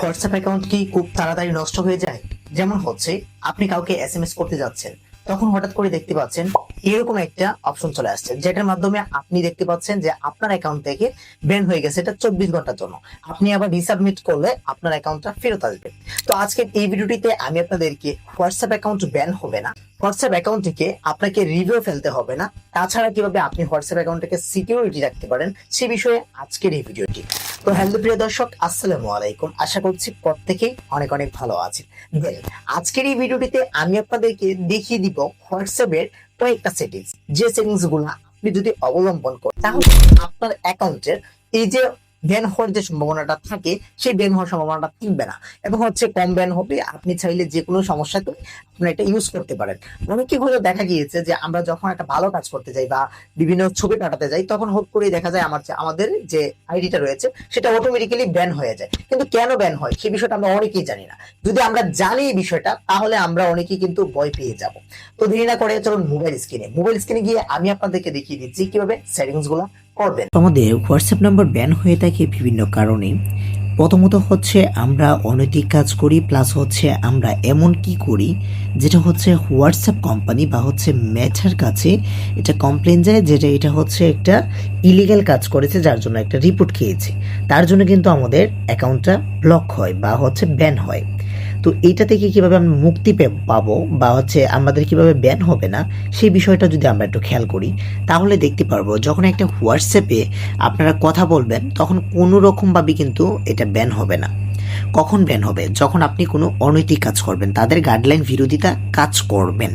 WhatsApp account কি খুব তাড়াতাড়ি নষ্ট হয়ে যায়? যেমন হচ্ছে, আপনি কাউকে এস এম এস করতে যাচ্ছেন, তখন হঠাৎ করে দেখতে পাচ্ছেন এরকম একটা অপশন চলে আসছে, যেটার মাধ্যমে আপনি দেখতে পাচ্ছেন যে আপনার অ্যাকাউন্ট থেকে ব্যান হয়ে গেছে, এটা চব্বিশ ঘণ্টার জন্য। আপনি আবার রিসাবমিট করলে আপনার অ্যাকাউন্টটা ফেরত আসবে। তো আজকের এই ভিডিওটিতে আমি আপনাদেরকে হোয়াটসঅ্যাপ অ্যাকাউন্ট ব্যান হবে না হোয়াটসঅ্যাপ অ্যাকাউন্টটিকে আপনাকে রিভিউ ফেলতে হবে না। তাছাড়া কীভাবে আপনি হোয়াটসঅ্যাপ অ্যাকাউন্টটাকে সিকিউরিটি রাখতে পারেন, সে বিষয়ে আজকের এই ভিডিওটি তো হ্যালো প্রিয় দর্শক, আসসালামু আলাইকুম। আশা করছি প্রত্যেকেই অনেক অনেক ভালো আছেন। আজকের এই ভিডিওটিতে আমি আপনাদেরকে দেখিয়ে দিব হোয়াটসঅ্যাপের কয়েকটা সেটিংস যে সেটিংসগুলো আপনি যদি অবলম্বন করেন, তাহলে আপনার অ্যাকাউন্টের এই যে ব্যান হওয়ার যে সম্ভাবনাটা থাকে, সেই ব্যান হওয়ার সম্ভাবনাটা থাকবে না। এবং হচ্ছে কম ব্যান হবে, আপনি চাইলে যে কোনো সমস্যাতে আপনি এটা ইউজ করতে পারেন। অনেকে হয়তো দেখা গিয়েছে যে আমরা যখন একটা ভালো কাজ করতে যাই বা বিভিন্ন ছবি পাঠাতে যাই, তখন হুট করে দেখা যায় আমার আমাদের যে আইডিটা রয়েছে, সেটা অটোমেটিক্যালি ব্যান হয়ে যায়। কিন্তু কেন ব্যান হয়? সেই বিষয়টা আমরা অনেকেই জানি না। যদি আমরা জানি এই বিষয়টা, তাহলে আমরা অনেকেই কিন্তু ভয় পেয়ে যাব। তো দেরি না করে চলুন মোবাইল স্ক্রিনে মোবাইল স্ক্রিনে গিয়ে আমি আপনাদেরকে দেখিয়ে দিচ্ছি কীভাবে সেটিংসগুলো করবেন। আমাদের হোয়াটসঅ্যাপ নাম্বার ব্যান হয়ে থাকে বিভিন্ন কারণে। প্রথমত হচ্ছে আমরা অনৈতিক কাজ করি, প্লাস হচ্ছে আমরা এমন কি করি, যেটা হচ্ছে হোয়াটসঅ্যাপ কোম্পানি বা হচ্ছে ম্যাথার কাছে এটা কমপ্লেন যায় যেটা এটা হচ্ছে একটা ইলিগাল কাজ করেছে, যার জন্য একটা রিপোর্ট খেয়েছে। তার জন্য কিন্তু আমাদের অ্যাকাউন্টটা ব্লক হয় বা হচ্ছে ব্যান হয়। তো এইটা থেকে কীভাবে আমরা মুক্তি পাবো বা হচ্ছে আমাদের কীভাবে ব্যান হবে না, সেই বিষয়টা যদি আমরা একটু খেয়াল করি, তাহলে দেখতে পারব যখন একটা হোয়াটসঅ্যাপে আপনারা কথা বলবেন, তখন কোনো রকমভাবে কিন্তু এটা ব্যান হবে না। কখন ব্যান হবে? যখন আপনি কোনো অনৈতিক কাজ করবেন, তাদের গাইডলাইন বিরোধিতা কাজ করবেন।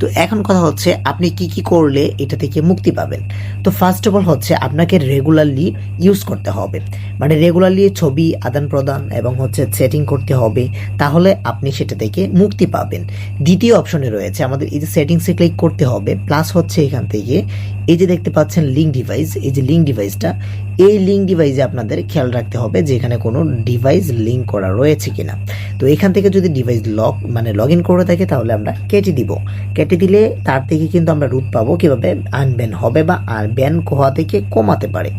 তো এখন কথা হচ্ছে, আপনি কি কি করলে এটা থেকে মুক্তি পাবেন? তো ফার্স্ট অফ অল হচ্ছে, আপনাকে রেগুলারলি ইউজ করতে হবে। মানে রেগুলারলি ছবি আদান প্রদান এবং হচ্ছে সেটিং করতে হবে, তাহলে আপনি সেটা থেকে মুক্তি পাবেন। দ্বিতীয় অপশনে রয়েছে, আমাদের এই যে সেটিংসে ক্লিক করতে হবে প্লাস হচ্ছে এখান থেকে, এই যে দেখতে পাচ্ছেন লিঙ্ক ডিভাইস এই যে লিঙ্ক ডিভাইসটা এই লিঙ্ক ডিভাইসে আপনাদের খেয়াল রাখতে হবে যে এখানে কোনো ডিভাইস লিঙ্ক করা রয়েছে কিনা। তো এখান থেকে যদি ডিভাইস লক মানে লগ ইন করে থাকে, তাহলে আমরা কেটে দিব। কেটে দিলে তার থেকে কিন্তু আমরা রুট পাবো কীভাবে? আনব্যান হবে বা আর ব্যান হওয়া থেকে কমাতে পারে।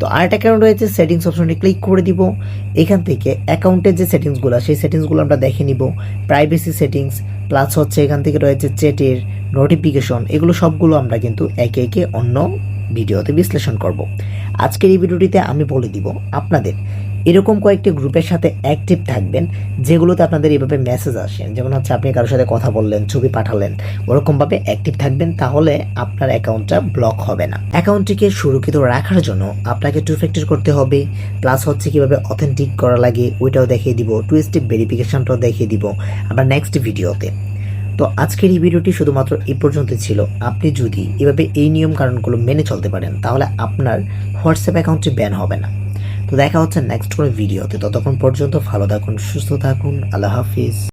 তো আরেকটা কারণ রয়েছে সেটিংস অপশনে ক্লিক করে দিব। এখান থেকে অ্যাকাউন্টের যে সেটিংসগুলো সেই সেটিংসগুলো আমরা দেখে নিব। প্রাইভেসি সেটিংস প্লাস হচ্ছে এখান থেকে রয়েছে চ্যাটের নোটিফিকেশন এগুলো সবগুলো আমরা কিন্তু একে একে অন্য ভিডিওতে বিশ্লেষণ করব। আজকের এই ভিডিওটিতে আমি বলে দিব আপনাদের এরকম কয়েকটি গ্রুপের সাথে অ্যাক্টিভ থাকবেন, যেগুলোতে আপনাদের এইভাবে মেসেজ আসে। যেমন হচ্ছে আপনি কারোর সাথে কথা বললেন, ছবি পাঠালেন, ওরকমভাবে অ্যাক্টিভ থাকবেন, তাহলে আপনার অ্যাকাউন্টটা ব্লক হবে না। অ্যাকাউন্টটিকে সুরক্ষিত রাখার জন্য আপনাকে টু ফ্যাক্টর করতে হবে প্লাস হচ্ছে কীভাবে অথেন্টিক করা লাগে, ওইটাও দেখিয়ে দিব টু স্টেপ ভেরিফিকেশনটাও দেখিয়ে দিব। আমরা নেক্সট ভিডিওতে তো আজকের এই ভিডিওটি শুধুমাত্র এই পর্যন্ত ছিল। আপনি যদি এভাবে এই নিয়ম কারণগুলো মেনে চলতে পারেন, তাহলে আপনার হোয়াটসঅ্যাপ অ্যাকাউন্টটি ব্যান হবে না। তো দেখা হচ্ছে নেক্সট কোনো ভিডিওতে। ততক্ষণ পর্যন্ত ভালো থাকুন, সুস্থ থাকুন, আল্লাহ হাফিজ।